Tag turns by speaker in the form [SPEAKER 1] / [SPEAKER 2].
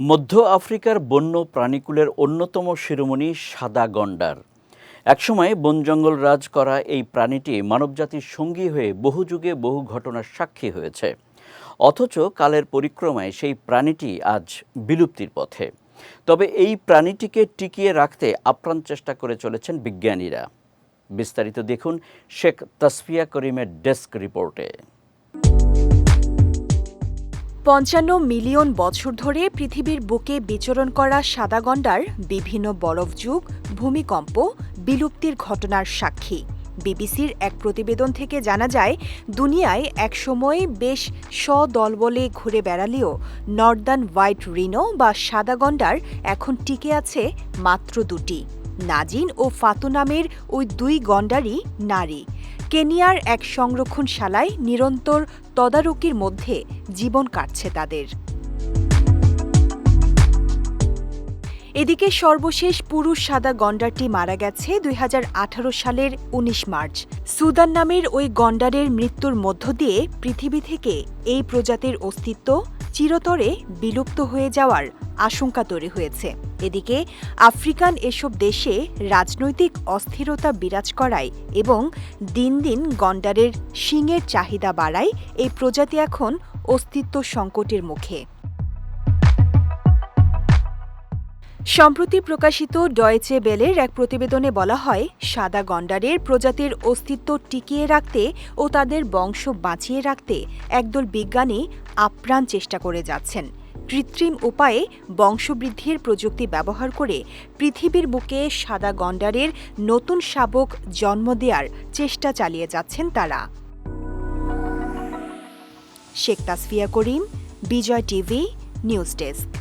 [SPEAKER 1] মধ্য আফ্রিকার বন্য প্রাণীকুলের অন্যতম শিরোমণি সাদা গন্ডার। একসময় বন জঙ্গল রাজ করা এই প্রাণীটি মানবজাতির সঙ্গী হয়ে বহু যুগে বহু ঘটনার সাক্ষী হয়েছে। অথচ কালের পরিক্রমায় সেই প্রাণীটি আজ বিলুপ্তির পথে। তবে এই প্রাণীটিকে টিকিয়ে রাখতে আপ্রাণ চেষ্টা করে চলেছেন বিজ্ঞানীরা। বিস্তারিত দেখুন শেখ তাসফিয়া করিমের ডেস্ক রিপোর্টে।
[SPEAKER 2] পঞ্চান্ন মিলিয়ন বছর ধরে পৃথিবীর বুকে বিচরণ করা সাদা গন্ডার বিভিন্ন বরফযুগ ভূমিকম্প, বিলুপ্তির ঘটনার সাক্ষী। বিবিসির এক প্রতিবেদন থেকে জানা যায়, দুনিয়ায় একসময় বেশ সদলবলে ঘুরে বেড়ালেও নর্দার্ন হোয়াইট রিনো বা সাদা গন্ডার এখন টিকে আছে মাত্র দুটি। নাজিন ও ফাতু নামের ওই দুই গন্ডারই নারী। কেনিয়ার এক সংরক্ষণশালায় নিরন্তর তদারকির মধ্যে জীবন কাটছে তাদের। এদিকে সর্বশেষ পুরুষ সাদা গন্ডারটি মারা গেছে দুই হাজার আঠারো সালের ১৯ মার্চ। সুদান নামের ওই গন্ডারের মৃত্যুর মধ্য দিয়ে পৃথিবী থেকে এই প্রজাতির অস্তিত্ব চিরতরে বিলুপ্ত হয়ে যাওয়ার আশঙ্কা তৈরি হয়েছে। এদিকে আফ্রিকান এসব দেশে রাজনৈতিক অস্থিরতা বিরাজ করায় এবং দিন দিন গন্ডারের শিংয়ের চাহিদা বাড়ায়, এই প্রজাতি এখন অস্তিত্ব সংকটের মুখে। সম্প্রতি প্রকাশিত ডয়েচে বেলের এক প্রতিবেদনে বলা হয়, সাদা গন্ডারের প্রজাতির অস্তিত্ব টিকিয়ে রাখতে ও তাদের বংশ বাঁচিয়ে রাখতে একদল বিজ্ঞানী আপ্রাণ চেষ্টা করে যাচ্ছেন। কৃত্রিম উপায়ে বংশবৃদ্ধির প্রযুক্তি ব্যবহার করে পৃথিবীর বুকে সাদা গন্ডারের নতুন শাবক জন্ম দেওয়ার চেষ্টা চালিয়ে যাচ্ছেন তারা। Sheikh Tasfia Karim, Bijoy TV, news desk.